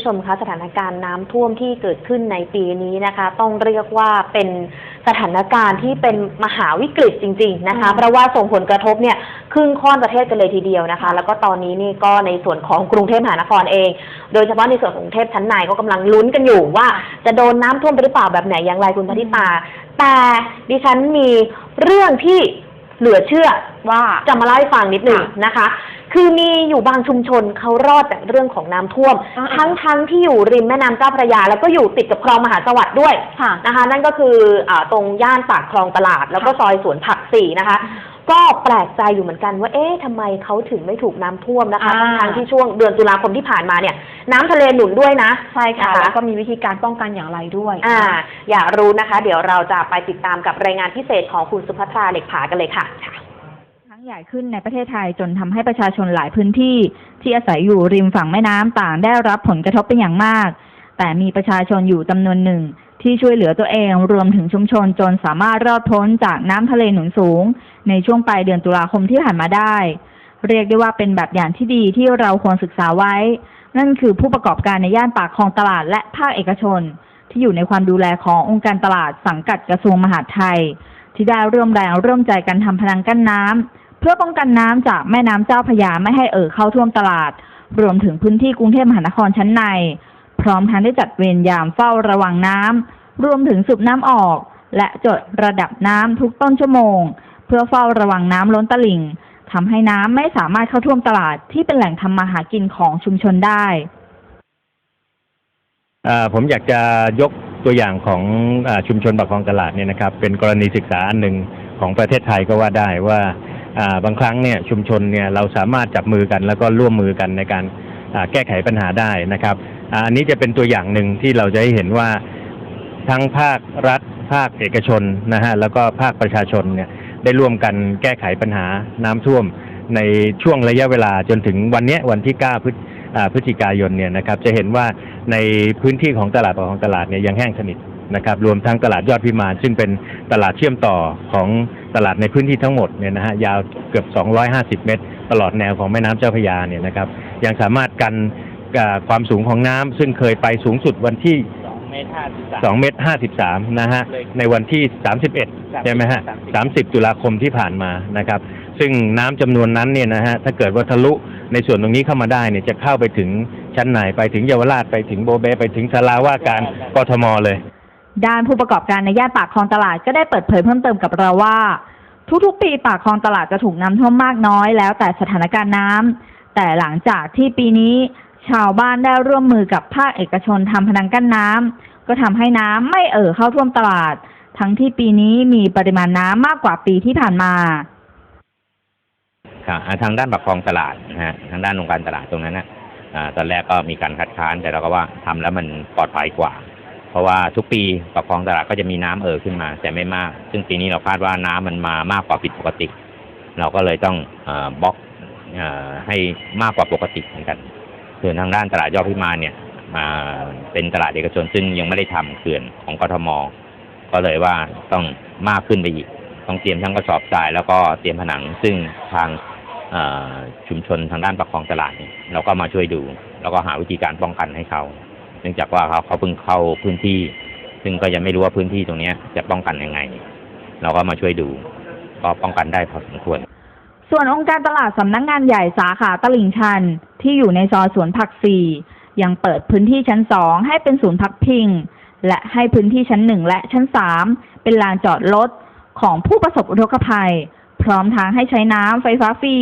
ผู้ชมคะสถานการณ์น้ำท่วมที่เกิดขึ้นในปีนี้นะคะ ต้องเรียกว่าเป็นสถานการณ์ที่เป็นมหาวิกฤตจริง ๆ นะคะอืมเพราะว่าส่งผลกระทบเนี่ยครึ่งค่อนประเทศกันเลยทีเดียวนะคะ แล้วก็ตอนนี้นี่ก็ในส่วนของกรุงเทพมหานครเอง โดยเฉพาะในส่วนของกรุงเทพชั้นในก็กำลังลุ้นกันอยู่ว่า จะโดนน้ำท่วมไปหรือเปล่าแบบไหนอย่างไรคุณพธิตาแต่ดิฉันมีเรื่องที่เหลือเชื่อว่าจะมาเล่าให้ฟังนิดหนึ่งค่ะนะคะ คือมีอยู่บางชุมชนเขารอดจากเรื่องของน้ำท่วม อ่าๆทั้งทั้งที่อยู่ริมแม่น้ำเจ้าพระยา แล้วก็อยู่ติดกับคลองมหาสวัสดิ์ด้วยค่ะนะคะ นั่นก็คืออาตรงย่านปากคลองตลาด แล้วก็ซอยสวนผักสี่นะคะ ก็แปลกใจอยู่เหมือนกันว่าเอ๊ะทำไมเขาถึงไม่ถูกน้ำท่วมนะคะอ่า ทั้งๆที่ช่วงเดือนตุลาคมที่ผ่านมาเนี่ย น้ำทะเลหนุนด้วยนะ ใช่ค่ะ นะคะ แล้วก็มีวิธีการป้องกันอย่างไรด้วย อ่า อยากรู้นะคะ เดี๋ยวเราจะไปติดตามกับรายงานพิเศษของคุณสุภัทราเหล็กผากันเลยค่ะครั้ งใหญ่ขึ้นในประเทศไทยจนทำให้ประชาชนหลายพื้นที่ที่อาศัยอยู่ริมฝั่งแม่น้ำต่างได้รับผลกระทบเป็นอย่างมาก แต่มีประชาชนอยู่จำนวนหนึ่ง ที่ช่วยเหลือตัวเองรวมถึงชุมชนจนสามารถรอดพ้นจากน้ำทะเลหนุนสูง ในช่วงปลายเดือนตุลาคมที่ผ่านมาได้ เรียกได้ว่าเป็นแบบอย่างที่ดีที่เราควรศึกษาไว้ นั่นคือผู้ประกอบการในย่านปากคลองตลาดและภาคเอกชน ที่อยู่ในความดูแลขององค์การตลาดสังกัดกระทรวงมหาดไทยที่ได้ร่วมแรงร่วมใจกันทำพนังกั้นน้ำ เพื่อป้องกันน้ำจากแม่น้ำเจ้าพระยาไม่ให้เอ่อเข้าท่วมตลาด รวมถึงพื้นที่กรุงเทพมหานครชั้นใน พร้อมทั้งได้จัดเวรยามเฝ้าระวังน้ำรวมถึงสูบน้ำออก และจดระดับน้ำทุกต้นชั่วโมง เพื่อเฝ้าระวังน้ำล้นตลิ่งทำให้น้ำไม่สามารถเข้าท่วมตลาดที่เป็นแหล่งทำมาหากินของชุมชนได้ผมอยากจะยกตัวอย่างของอชุมชนปากคลองตลาดเนี่ยนะครับ เป็นกรณีศึกษาอันหนึ่งของประเทศไทยก็ว่าได้ว่า บางครั้งเนี่ยชุมชนเนี่ยเราสามารถจับมือกันแล้วก็ร่วมมือกันในการแก้ไขปัญหาได้นะครับอันนี้จะเป็นตัวอย่างหนึ่งที่เราจะให้เห็นว่าทั้งภาครัฐ ภาคเอกชนนะฮะแล้วก็ภาคประชาชนเนี่ยได้ร่วมกันแก้ไขปัญหาน้ำท่วมในช่วงระยะเวลาจนถึงวันนี้วันที่9พฤศอ่าพฤศจิกายนเนี่ยนะครับจะเห็นว่าในพื้นที่ของตลาดปากของตลาดเนี่ยยังแห้งสนิท นะครับรวมทั้งตลาดยอดพิมาน ซึ่งเป็นตลาดเชื่อมต่อของตลาดในพื้นที่ทั้งหมดเนี่ยนะฮะยาวเกือบ 250 เมตร ตลอดแนวของแม่น้ำเจ้าพระยาเนี่ยนะครับยังสามารถกันอ่าความสูงของน้ำซึ่งเคยไปสูงสุดวันที่2เมตร53 นะฮะ ในวันที่ 31 ใช่ไหมฮะ 30 ตุลาคมที่ผ่านมานะครับ ซึ่งน้ำจำนวนนั้นเนี่ยนะฮะ ถ้าเกิดว่าทะลุในส่วนตรงนี้เข้ามาได้เนี่ย จะเข้าไปถึงชั้นไหน ไปถึงเยาวราช ไปถึงโบเบ ไปถึงสาราว่าการกทมเลย ด้านผู้ประกอบการในย่านปากคลองตลาดก็ได้เปิดเผยเพิ่มเติมกับเราว่า ทุกๆ ปีปากคลองตลาดจะถูกน้ำท่วมมากน้อยแล้วแต่สถานการณ์น้ำแต่หลังจากที่ปีนี้ชาวบ้านได้ร่วมมือกับภาคเอกชนทำพนังกั้นน้ำก็ทำให้น้ำไม่เอ่อเข้าท่วมตลาด ทั้งที่ปีนี้มีปริมาณน้ำมากกว่าปีที่ผ่านมาครับทางด้านปากคลองตลาดนะฮะทางด้านองค์การตลาดตรงนั้นนะอ่าตอนแรกก็มีการคัดค้านแต่เราก็ว่าทำแล้วมันปลอดภัยกว่า เพราะว่าทุกปีปากคลองตลาดก็จะมีน้ำเอ่อขึ้นมา แต่ไม่มาก ซึ่งปีนี้เราคาดว่าน้ำมันมามากกว่าผิดปกติ เราก็เลยต้องอบล็อกอให้มากกว่าปกติเหมือนกันส่วนทางด้านตลาดยอดพิมานเนี่ยอ่าเป็นตลาดเอกชนซึ่งยังไม่ได้ทำเขื่อนของกทม ก็เลยว่าต้องมากขึ้นไปอีก ต้องเตรียมทั้งกระสอบทรายแล้วก็เตรียมผนัง ซึ่งทางชุมชนทางด้านปากคองตลาดเนี่ยเราก็มาช่วยดู แล้วก็หาวิธีการป้องกันให้เขา เนื่องจากว่าเขาเขาเพิ่งเข้าพื้นที่ ซึ่งก็ยังไม่รู้ว่าพื้นที่ตรงเนี้ยจะป้องกันยังไง เราก็มาช่วยดู ก็ป้องกันได้พอสมควร ส่วนองค์การตลาดสำนักงานใหญ่สาขาตลิ่งชัน ที่อยู่ในซอยสวนผักสี่ยังเปิดพื้นที่ชั้นสองให้เป็นศูนย์พักพิง และให้พื้นที่ชั้นหนึ่งและชั้นสามเป็นลานจอดรถของผู้ประสบอุทกภัย พร้อมทางให้ใช้น้ำไฟฟ้าฟรี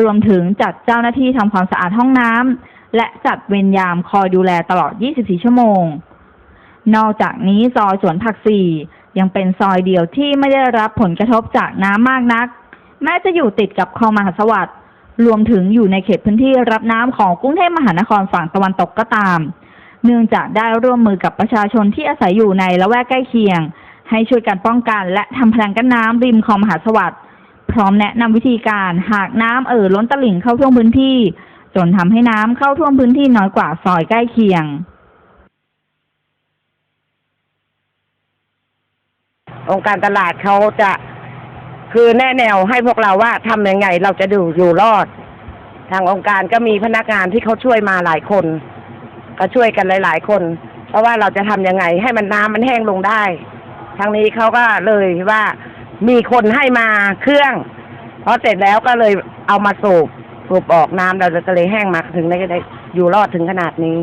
รวมถึงจัดเจ้าหน้าที่ทำความสะอาดห้องน้ำ และจัดเวรยามคอยดูแลตลอด 24 ชั่วโมง นอกจากนี้ซอยสวนผักสี่ยังเป็นซอยเดียวที่ไม่ได้รับผลกระทบจากน้ำมากนัก แม้จะอยู่ติดกับคลองมหาสวัสดิ์รวมถึงอยู่ในเขตพื้นที่รับน้ำของกรุงเทพมหานครฝั่งตะวันตกก็ตาม เนื่องจากได้ร่วมมือกับประชาชนที่อาศัยอยู่ในละแวกใกล้เคียง ให้ช่วยกันป้องกันและทำพลังกั้นน้ำริมคลองมหาสวัสดิ์พร้อมแนะนำวิธีการหากน้ำเอ่อล้นตลิ่งเข้าท่วมพื้นที่ จนทำให้น้ำเข้าท่วมพื้นที่น้อยกว่าซอยใกล้เคียง องค์การตลาดเขาจะคือแนะแนวให้พวกเราว่าทำยังไงเราจะดูอยู่รอด ทางองค์การก็มีพนักงานที่เขาช่วยมาหลายคน ก็ช่วยกันหลาย ๆ คน เพราะว่าเราจะทำยังไงให้มันน้ำมันแห้งลงได้ ทางนี้เขาก็เลยว่ามีคนให้มาเครื่องพอเสร็จแล้วก็เลยเอามาสูบ สูบออกน้ำเราก็เลยแห้งมาถึงได้ได้อยู่รอดถึงขนาดนี้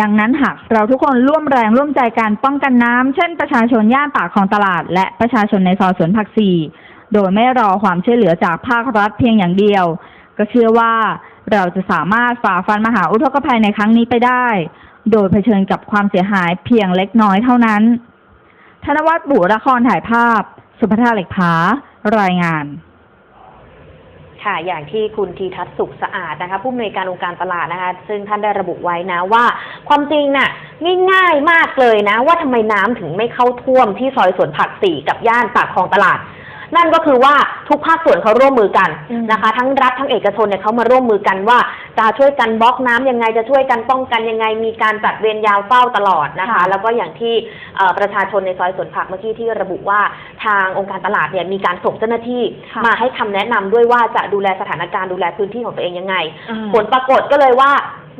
ดังนั้นหากเราทุกคนร่วมแรงร่วมใจการป้องกันน้ำเช่นประชาชนย่านปากคลองตลาด และประชาชนในซอยสวนผักซีโดยไม่รอความช่วยเหลือจากภาครัฐเพียงอย่างเดียว ก็เชื่อว่าเราจะสามารถฝ่าฟันมหาอุทกภัยในครั้งนี้ไปได้ โดยเผชิญกับความเสียหายเพียงเล็กน้อยเท่านั้น ธนวัฒน์บุรครถ่ายภาพ สุภาธาเหล็กผารายงาน ค่ะ อย่างที่คุณทีทัศน์สุขสะอาดนะคะ ผู้อำนวยการองค์การตลาดนะคะ ซึ่งท่านได้ระบุไว้นะว่า ความจริงน่ะง่ายๆมากเลยนะ ว่าทำไมน้ำถึงไม่เข้าท่วมที่ซอยสวนผักสี่กับย่านปากคลองตลาด นั่นก็คือว่าทุกภาคส่วนเขาร่วมมือกันอืมนะคะ ทั้งรัฐทั้งเอกชนเนี่ยเขามาร่วมมือกันว่า จะช่วยกันบล็อกน้ำยังไงจะช่วยกันป้องกันยังไง มีการจัดเวรยาวเฝ้าตลอดนะคะค่ะแล้วก็อย่างที่เอ่อประชาชนในซอยสวนผักเมื่อกี้ที่ระบุว่าทางองค์การตลาดเนี่ยมีการส่งเจ้าหน้าที่ค่ะมาให้คำแนะนำด้วยว่าจะดูแลสถานการณ์ดูแลพื้นที่ของตัวเองยังไงอ่าผลปรากฏก็เลยว่า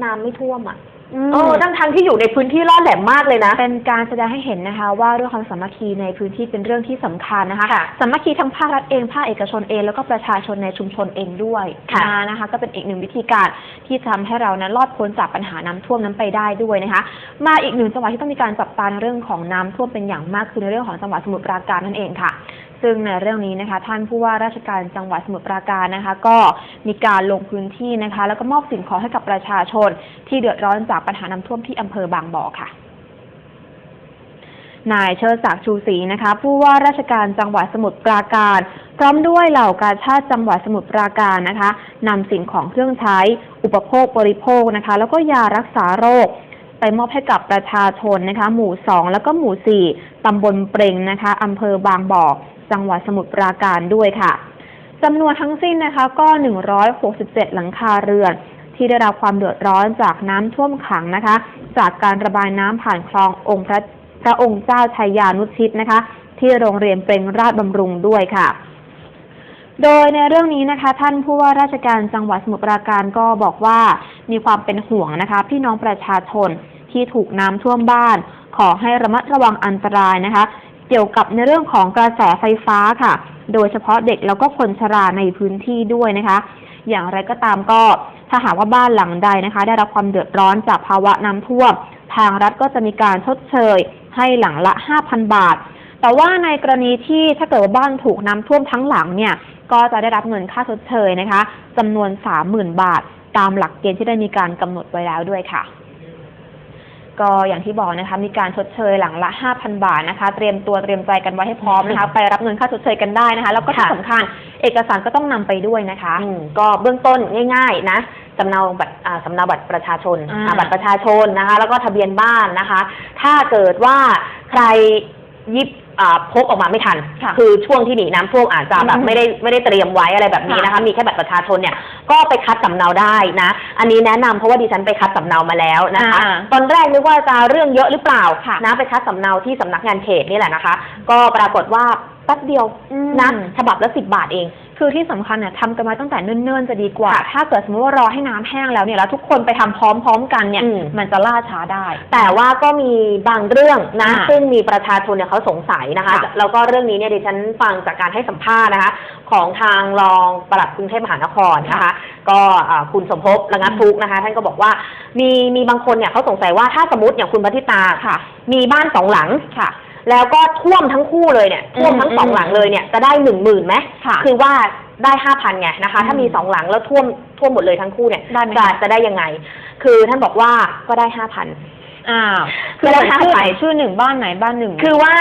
น้ำไม่ท่วมอะ อืมเออทั้งทางๆที่อยู่ในพื้นที่ล่อแหลมมากเลยนะ เป็นการแสดงให้เห็นนะคะ ว่าเรื่องความสามัคคีในพื้นที่เป็นเรื่องที่สำคัญนะคะค่ะสามัคคีทั้งภาครัฐเองภาคเอกชนเองแล้วก็ประชาชนในชุมชนเองด้วยค่ะนะคะ ก็เป็นอีกหนึ่งวิธีการที่จะทำให้เรานั้นรอดพ้นจากปัญหาน้ำท่วมนั้นไปได้ด้วยนะคะ มาอีกหนึ่งจังหวัดที่ต้องมีการจับตาในเรื่องของน้ำท่วมเป็นอย่างมากคือในเรื่องของจังหวัดสมุทรปราการนั่นเองค่ะ ซึ่งในเรื่องนี้นะคะ ท่านผู้ว่าราชการจังหวัดสมุทรปราการนะคะ ก็มีการลงพื้นที่นะคะ แล้วก็มอบสิ่งของให้กับประชาชน ที่เดือดร้อนจากปัญหาน้ำท่วมที่อำเภอบางบ่อค่ะนายเชิดศักดิ์ชูศรีนะคะ ผู้ว่าราชการจังหวัดสมุทรปราการ พร้อมด้วยเหล่ากาชาติจังหวัดสมุทรปราการนะคะนำสิ่งของเครื่องใช้ อุปโภคบริโภคนะคะ แล้วก็ยารักษาโรค ไปมอบให้กับประชาชนนะคะ หมู่สองแล้วก็หมู่สี่ตำบลเปรงนะคะอำเภอบางบ่อ จังหวัดสมุทรปราการด้วยค่ะจำนวนทั้งสิ้นนะคะก็ 167 หลังคาเรือน ที่ได้รับความเดือดร้อนจากน้ำท่วมขังนะคะ จากการระบายน้ำผ่านคลององค์พระพระองค์เจ้าชัยยานุชิตนะคะ ที่โรงเรียนเปรงราชบำรุงด้วยค่ะ โดยในเรื่องนี้นะคะ ท่านผู้ว่าราชการจังหวัดสมุทรปราการก็บอกว่ามีความเป็นห่วงนะคะ พี่น้องประชาชนที่ถูกน้ำท่วมบ้าน ขอให้ระมัดระวังอันตรายนะคะ เกี่ยวกับในเรื่องของกระแสไฟฟ้าค่ะ โดยเฉพาะเด็กแล้วก็คนชราในพื้นที่ด้วยนะคะ อย่างไรก็ตามก็ถ้าหากว่าบ้านหลังใดนะคะ ได้รับความเดือดร้อนจากภาวะน้ำท่วม ทางรัฐก็จะมีการชดเชยให้หลังละ 5,000 บาท แต่ว่าในกรณีที่ถ้าเกิดว่าบ้านถูกน้ำท่วมทั้งหลังเนี่ย ก็จะได้รับเงินค่าชดเชยนะคะจำนวน 30,000 บาท ตามหลักเกณฑ์ที่ได้มีการกำหนดไว้แล้วด้วยค่ะ ก็อย่างที่บอกนะคะมีการชดเชยหลังละ 5,000 บาทนะคะ เตรียมตัวเตรียมใจกันไว้ให้พร้อมนะคะไปรับเงินค่าชดเชยกันได้นะคะ แล้วก็ที่ค่ะสำคัญเอกสารก็ต้องนำไปด้วยนะคะ อืม ก็เบื้องต้นง่าย ๆ นะสำเนาบัตรอ่าสำเนาบัตรประชาชนอ่า อ่าบัตรประชาชนนะคะ แล้วก็ทะเบียนบ้านนะคะ ถ้าเกิดว่าใครหยิบ อ่าพกออกมาไม่ทัน ค่ะคือช่วงที่หนีน้ำท่วมอาจจะแบบอืมไม่ได้ไม่ได้เตรียมไว้อะไรแบบนี้นะคะ มีแค่บัตรประชาชนเนี่ยก็ไปคัดสำเนาได้นะ อันนี้แนะนำเพราะว่าดิฉันไปคัดสำเนามาแล้วนะคะ อ่าตอนแรกนึกว่าจะเรื่องเยอะหรือเปล่าค่ะ นะไปคัดสำเนาที่สำนักงานเขตนี่แหละนะคะ ก็ปรากฏว่า แป๊บเดียวนะฉบับละสิบบาทเอง คือที่สำคัญเนี่ยทำกันมาตั้งแต่เนิ่นๆจะดีกว่า ค่ะถ้าเกิดสมมติว่ารอให้น้ำแห้งแล้วเนี่ยแล้วทุกคนไปทำพร้อมๆกันเนี่ยอืม มันจะล่าช้าได้ แต่ว่าก็มีบางเรื่องนะ อ่าซึ่งมีประชาชนเนี่ยเขาสงสัยนะคะ ค่ะแล้วก็เรื่องนี้เนี่ยดิฉันฟังจากการให้สัมภาษณ์นะคะ ของทางรองปลัดกรุงเทพมหานครนะคะ ก็อ่าคุณสมภพระงับทุกข์นะคะ ท่านก็บอกว่ามีมีบางคนเนี่ยเขาสงสัยว่าถ้าสมมติอย่างคุณพัทิตาค่ะ มีบ้านสองหลังค่ะ แล้วก็ท่วมทั้งคู่เลยเนี่ยท่วมทั้งอืมสองหลังเลยเนี่ยจะได้หนึ่งหมื่นไหมค่ะคือว่าได้ห้าพันไงนะคะ ถ้าอืมมีสองหลังแล้วท่วมท่วมหมดเลยทั้งคู่เนี่ยได้ไหมจะจะได้ยังไง คือท่านบอกว่าก็ได้ห้าพัน อ้าวคือแล้วห้าชื่อพัไหนนชื่อหนึ่งบ้านไหนบ้านหนึ่ง คือว่า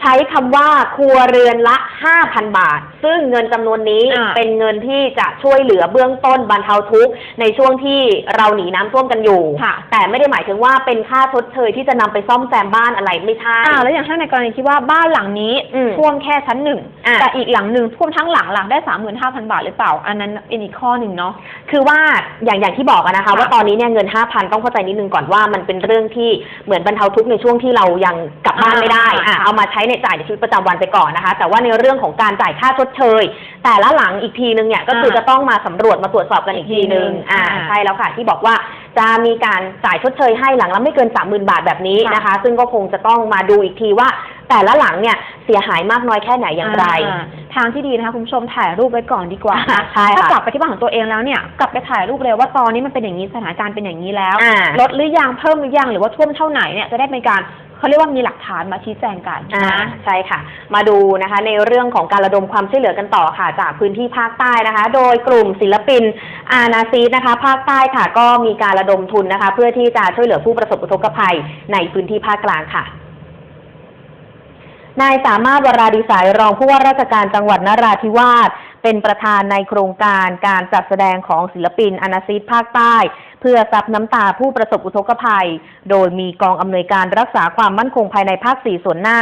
ใช้คำว่าครัวเรือนละ 5,000 บาท ซึ่งเงินจำนวนนี้อ่า เป็นเงินที่จะช่วยเหลือเบื้องต้นบรรเทาทุกข์ในช่วงที่เราหนีน้ำท่วมกันอยู่ ค่ะ แต่ไม่ได้หมายถึงว่าเป็นค่าชดเชยที่จะนำไปซ่อมแซมบ้านอะไรไม่ใช่อ้าวแล้วอย่างถ้าในกรณีที่ว่าบ้านหลังนี้อืมท่วมแค่ชั้นหนึ่งอะแต่อีกหลังหนึ่งท่วมทั้งหลังหลังได้สามหมื่นห้าพันบาทหรือเปล่า อันนั้นเป็นอีกข้อหนึ่งเนาะ คือว่าอย่างอย่างที่บอกอะนะคะ ค่ะว่าตอนนี้เนี่ยเงิน 5,000 ต้องเข้าใจนิดนึงก่อนว่ามันเป็นเรื่องที่เหมือนบรรเทาทุกข์ในช่วงที่เรายังกลับบ้านไม่ได้อ่าอะค่ะเอามาใช้ในจ่ายในชีวิตประจำวันไปก่อนนะคะ แต่ว่าในเรื่องของการจ่ายค่าชดเชย แต่ละหลังอีกทีนึงเนี่ยก็คืออ่าจะต้องมาสำรวจมาตรวจสอบกันอีกทีนึงอีกทีนึงอ่าอ่าใช่แล้วค่ะที่บอกว่าจะมีการจ่ายชดเชยให้หลังละไม่เกิน 30,000 บาทแบบนี้นะคะ ซึ่งก็คงจะต้องมาดูอีกทีว่า แต่ละหลังเนี่ยเสียหายมากน้อยแค่ไหนอย่างไร อ่าทางที่ดีนะคะคุณผู้ชมถ่ายรูปไว้ก่อนดีกว่านะใช่ค่ะถ้ากลับไปที่บ้านของตัวเองแล้วเนี่ยกลับไปถ่ายรูปเลยว่าตอนนี้มันเป็นอย่างนี้สถานการณ์เป็นอย่างนี้แล้วอ่าลดหรือยังเพิ่มหรือยังหรือว่าท่วมเท่าไหนเนี่ยจะได้เป็นการ เขาเรียกว่ามีหลักฐานมาชี้แจงกันอ่านะใช่ค่ะ มาดูนะคะในเรื่องของการระดมความช่วยเหลือกันต่อค่ะ จากพื้นที่ภาคใต้นะคะ โดยกลุ่มศิลปินอานาซีนะคะ ภาคใต้ค่ะ ก็มีการระดมทุนนะคะ เพื่อที่จะช่วยเหลือผู้ประสบอุทกภัยในพื้นที่ภาคกลางค่ะนายสามารถวราดิสายรองผู้ว่าราชการจังหวัดนราธิวาส เป็นประธานในโครงการการจัดแสดงของศิลปินอนาซีดภาคใต้ เพื่อซับน้ำตาผู้ประสบอุทกภัย โดยมีกองอำนวยการรักษาความมั่นคงภายในภาคสี่ส่วนหน้า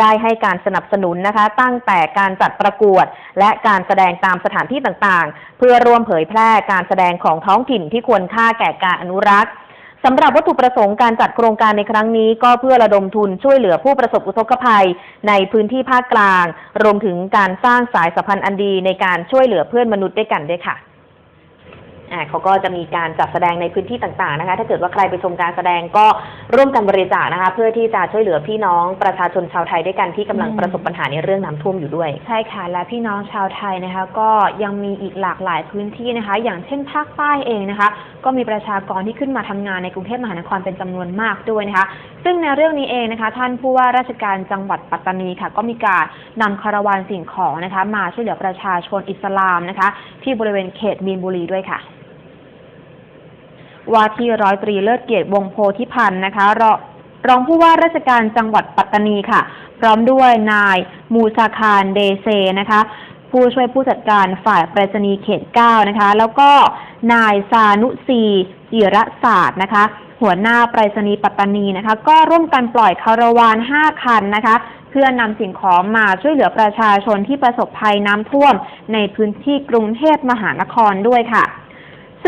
ได้ให้การสนับสนุนนะคะ ตั้งแต่การจัดประกวด และการแสดงตามสถานที่ต่างๆ เพื่อร่วมเผยแพร่การแสดงของท้องถิ่นที่ควรค่าแก่การอนุรักษ์ สำหรับวัตถุประสงค์การจัดโครงการในครั้งนี้ก็เพื่อระดมทุนช่วยเหลือผู้ประสบอุทกภัยในพื้นที่ภาคกลาง รวมถึงการสร้างสายสัมพันธ์อันดีในการช่วยเหลือเพื่อนมนุษย์ด้วยกันด้วยค่ะ อ่าเขาก็จะมีการจัดแสดงในพื้นที่ต่างๆนะคะ ถ้าเกิดว่าใครไปชมการแสดงก็ร่วมกันบริจาคนะคะ เพื่อที่จะช่วยเหลือพี่น้องประชาชนชาวไทยด้วยกันที่กำลังประสบปัญหาในเรื่องน้ำท่วมอยู่ด้วย ใช่ค่ะและพี่น้องชาวไทยนะคะ ก็ยังมีอีกหลากหลายพื้นที่นะคะ อย่างเช่นภาคใต้เองนะคะ ก็มีประชากรที่ขึ้นมาทำงานในกรุงเทพมหานครเป็นจำนวนมากด้วยนะคะ ซึ่งในเรื่องนี้เองนะคะ ท่านผู้ว่าราชการจังหวัดปัตตานีค่ะ ก็มีการนำคาราวานสิ่งของนะคะ มาช่วยเหลือประชาชนอิสลามนะคะ ที่บริเวณเขตมีนบุรีด้วยค่ะ ว่าที่ร้อยตรีเลิศเกียรติวงโพธิพันธ์นะคะรองรองผู้ว่าราชการจังหวัดปัตตานีค่ะ พร้อมด้วยนายมูซาคารเดเซนะคะผู้ช่วยผู้จัดการฝ่ายไปรษณีย์เขต 9 นะคะ แล้วก็นายซานุซีจิระศาสตร์นะคะ หัวหน้าไปรษณีย์ปัตตานีนะคะ ก็ร่วมกันปล่อยคาราวาน 5 คันนะคะ เพื่อนำสิ่งของมาช่วยเหลือประชาชนที่ประสบภัยน้ำท่วมในพื้นที่กรุงเทพมหานครด้วยค่ะ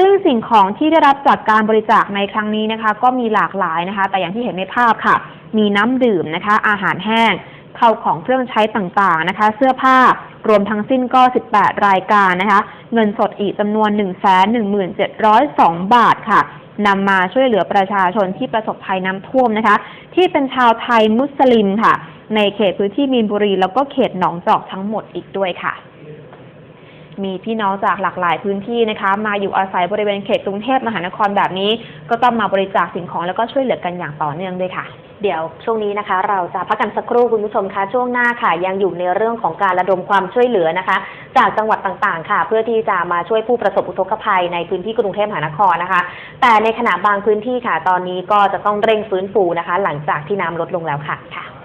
ซึ่งสิ่งของที่ได้รับจากการบริจาคในครั้งนี้นะคะ ก็มีหลากหลายนะคะ แต่อย่างที่เห็นในภาพค่ะ มีน้ำดื่มนะคะ อาหารแห้งเข้าของเครื่องใช้ต่างๆนะคะ เสื้อผ้ารวมทั้งสิ้นก็ 18 รายการนะคะ เงินสดอีกจำนวน 117,202 บาทค่ะนำมาช่วยเหลือประชาชนที่ประสบภัยน้ำท่วมนะคะ ที่เป็นชาวไทยมุสลิมค่ะ ในเขตพื้นที่มีนบุรี แล้วก็เขตหนองจอกทั้งหมดอีกด้วยค่ะ มีพี่น้องจากหลากหลายพื้นที่นะคะ มาอยู่อาศัยบริเวณเขตกรุงเทพมหานครแบบนี้ ก็ต้องมาบริจาคสิ่งของแล้วก็ช่วยเหลือกันอย่างต่อเนื่องด้วยค่ะเดี๋ยวช่วงนี้นะคะ เราจะพักกันสักครู่คุณผู้ชมคะช่วงหน้าค่ะ ยังอยู่ในเรื่องของการระดมความช่วยเหลือนะคะ จากจังหวัดต่างๆ ค่ะ เพื่อที่จะมาช่วยผู้ประสบอุทกภัยในพื้นที่กรุงเทพมหานครนะคะ แต่ในขณะบางพื้นที่ค่ะ ตอนนี้ก็จะต้องเร่งฟื้นฟูนะคะ หลังจากที่น้ำลดลงแล้วค่ะค่ะ